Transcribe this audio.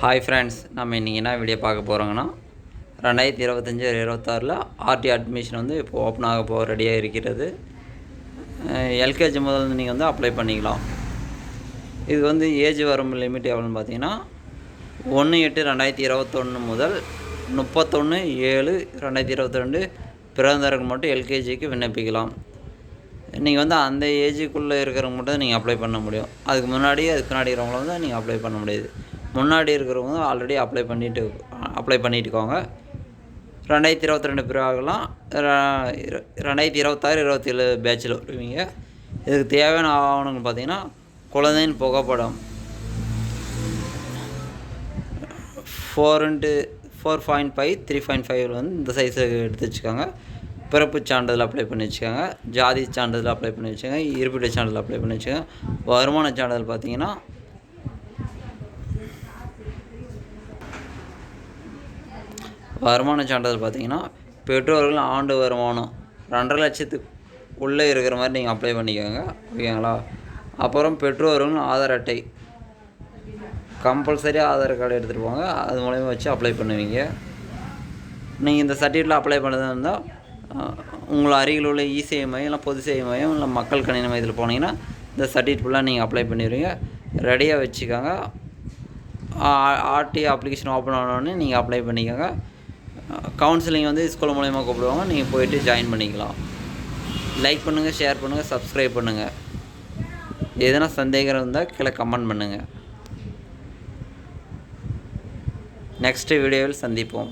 Hi friends நம்ம இன்றைக்கி என்ன வீடியோ பார்க்க போகிறோங்கன்னா ரெண்டாயிரத்தி இருபத்தஞ்சி இருபத்தாறில் ஆர்டி அட்மிஷன் வந்து இப்போ ஓப்பன் ஆக போக ரெடியாக இருக்கிறது. எல்கேஜி முதல் நீங்கள் வந்து அப்ளை பண்ணிக்கலாம். இது வந்து ஏஜ் வரம்பு லிமிட் எவ்வளோன்னு பார்த்தீங்கன்னா ஒன்று எட்டு ரெண்டாயிரத்தி இருபத்தொன்று முதல் முப்பத்தொன்று ஏழு ரெண்டாயிரத்தி இருபத்தி ரெண்டு பிறந்தவர்கள் மட்டும் எல்கேஜிக்கு விண்ணப்பிக்கலாம். நீங்கள் வந்து அந்த ஏஜுக்குள்ளே இருக்கிறவங்க மட்டும் நீங்கள் அப்ளை பண்ண முடியும். அதுக்கு முன்னாடி அதுக்கு முன்னாடி இருக்கிறவங்கள வந்து நீங்கள் அப்ளை பண்ண முடியாது. முன்னாடி இருக்கிறவங்க ஆல்ரெடி அப்ளை பண்ணிட்டு அப்ளை பண்ணிட்டுக்கோங்க. ரெண்டாயிரத்தி இருபத்தி ரெண்டு பிறகுலாம் ரெண்டாயிரத்தி இருபத்தாறு இருபத்தேழு பேட்சில் வருவீங்க. இதுக்கு தேவையான ஆவணங்கள் பார்த்தீங்கன்னா குழந்தையின் புகைப்படம். Four into four point five three point ஃபைவ்ல வந்து இந்த சைஸில் எடுத்து வச்சுக்கோங்க. பிறப்பு சான்றிதழ் அப்ளை பண்ணி வச்சுக்கோங்க. ஜாதி சான்றிதழ் அப்ளை பண்ணி வச்சுக்கோங்க. இருப்பிட சான்றிதழ் அப்ளை பண்ணி வச்சுக்கோங்க. வருமான சான்றிதழ் பார்த்தீங்கன்னா வருமான சான்றிதழ் பார்த்தீங்கன்னா பெற்றோர்கள் ஆண்டு வருமானம் ரெண்டரை லட்சத்துக்கு உள்ளே இருக்கிற மாதிரி நீங்கள் அப்ளை பண்ணிக்கோங்க ஓகேங்களா அப்புறம் பெற்றோர்கள் ஆதார் அட்டை கம்பல்சரி ஆதார் கார்டு எடுத்துகிட்டு போங்க. அது மூலயமா வச்சு அப்ளை பண்ணுவீங்க. நீங்கள் இந்த சர்டிஃபிகேட்டில் அப்ளை பண்ணதாக இருந்தால் உங்களை அருகில் உள்ள இசேவை மையம் இல்லை பொது சேவை மையம் இல்லை மக்கள் கணினி மையத்தில் போனீங்கன்னா இந்த சர்டிஃபிகேட் ஃபுல்லாக நீங்கள் அப்ளை பண்ணிடுவீங்க. ரெடியாக வச்சுக்கோங்க. ஆர்டி அப்ளிகேஷன் ஓப்பன் ஆனோடனே நீங்கள் அப்ளை பண்ணிக்கோங்க. கவுன்சிலிங் வந்து ஸ்கூல் மூலயமா கூப்பிடுவாங்க. நீங்கள் போயிட்டு ஜாயின் பண்ணிக்கலாம். லைக் பண்ணுங்கள் ஷேர் பண்ணுங்கள் சப்ஸ்கிரைப் பண்ணுங்கள் எதனா சந்தேகம் இருந்தால் கீழே கமெண்ட் பண்ணுங்கள் நெக்ஸ்ட் வீடியோவில் சந்திப்போம்.